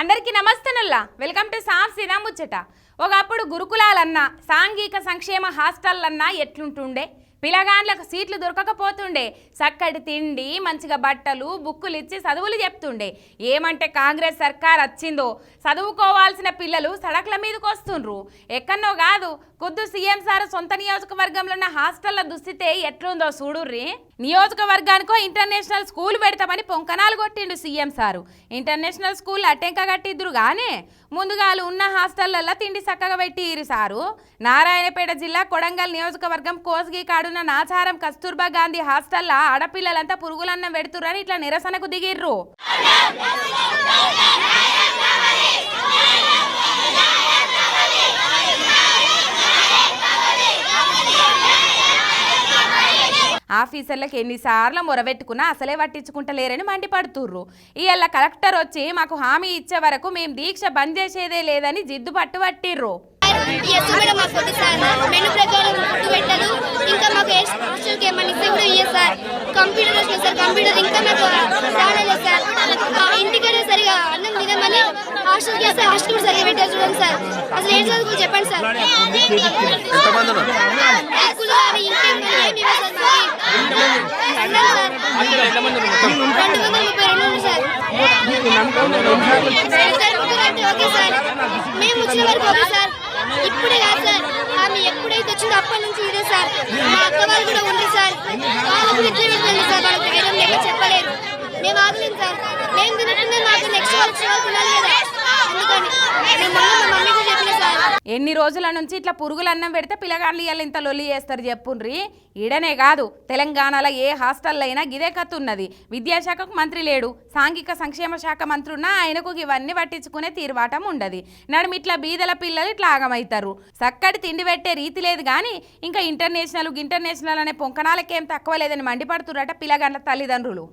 అందరికీ నమస్తేనల్లా welcome to సాఫ్ సీదా ముచ్చట. ఒకప్పుడు గురుకులాలన్నా సాంఘిక సంక్షేమ హాస్టళ్ళన్నా ఎట్లుంటుండే? పిల్లగాండ్లకు సీట్లు దొరకకపోతుండే. చక్కటి తిండి మంచిగా బట్టలు బుక్కులు ఇచ్చి చదువులు చెప్తుండే. ఏమంటే కాంగ్రెస్ సర్కార్ వచ్చిందో చదువుకోవాల్సిన పిల్లలు సడక్ల మీదకి వస్తుండ్రు. ఎక్కన్నో కాదు కొద్దు సీఎం సార్ సొంత నియోజకవర్గంలో ఉన్న హాస్టల్ల దుస్థితే ఎట్లుందో చూడుర్రి? నియోజకవర్గానికో ఇంటర్నేషనల్ స్కూల్ పెడతామని పొంకనాలు కొట్టిండు సీఎం సారు. ఇంటర్నేషనల్ స్కూల్ అటెంక కట్టిద్దురు గానే ముందుగాలు ఉన్న హాస్టళ్ళలో తిండి చక్కగా పెట్టిరు సారు. నారాయణపేట జిల్లా కొడంగల్ నియోజకవర్గం కోస్గి కాడున్న నాచారం కస్తూర్బా గాంధీ హాస్టల్లో ఆడపిల్లలంతా పురుగులన్నం పెడుతురని ఇట్లా నిరసనకు దిగిర్రు. ఆఫీసర్లకు ఎన్నిసార్లు మొరబెట్టుకున్నా అసలే పట్టించుకుంటలేరని మండిపడుతుర్రు. ఇవాళ కలెక్టర్ వచ్చి మాకు హామీ ఇచ్చే వరకు మేము దీక్ష బంద్ చేసేదే లేదని జిద్దు పట్టు పట్టిర్రు. ఎస్ మేడం మాకు కొద్ది సార్. మెను ప్రకారం ఫుడ్ పెట్టదు ఇంకా మాకు హాస్టల్కి ఏమన్నా ఇస్తే కూడా ఇయ్యదు సార్. కంప్యూటర్ వచ్చింది సార్ కంప్యూటర్ ఇంకా నాకు రాలేదు సార్. ఆ ఇంటికైనా సరిగా అన్నం తినమని హాస్టల్కి వస్తే హాస్టల్ కూడా సరిగా పెట్టారు చూడండి సార్. అసలు ఏం చదువుకో చెప్పండి సార్. మేము వచ్చిన వరకు ఓకే సార్. ఇప్పుడే కాదు సార్. ఆమె ఎప్పుడైతే వచ్చిందో అప్పటి నుంచి ఇదే సార్. మా అక్క వాళ్ళు కూడా ఉంది సార్. వాళ్ళు కూడా ఇట్లే వెళ్ళిపోయింది సార్? వాళ్ళకి ధైర్యం లేక చెప్పలేరు మేము ఆగలేము సార్. మేము తినట్టుంది మాకు నెక్స్ట్ వాళ్ళు తినాలి కదా. అందుకని మేము మొన్న మా మమ్మీ కూడా చెప్పిన సార్ ఎన్ని రోజుల నుంచి ఇట్లా పురుగులు అన్నం పెడితే పిల్లగాళ్ళు ఇవాళ ఇంత లొల్లి చేస్తారు చెప్పుండ్రి. ఈడనే కాదు తెలంగాణలో ఏ హాస్టల్లో అయినా గిదే కథ ఉన్నది విద్యాశాఖకు మంత్రి లేడు సాంఘిక సంక్షేమ శాఖ మంత్రి ఉన్నా ఆయనకు ఇవన్నీ పట్టించుకునే తీర్వాటం ఉండదు. నడుము ఇట్లా బీదల పిల్లలు ఇట్లా ఆగమవుతారు చక్కటి తిండి పెట్టే రీతి లేదు కానీ ఇంకా ఇంటర్నేషనల్ ఇంటర్నేషనల్ అనే పొంకణాలకేం తక్కువ లేదని మండిపడుతురట పిల్లగాళ్ళ తల్లిదండ్రులు.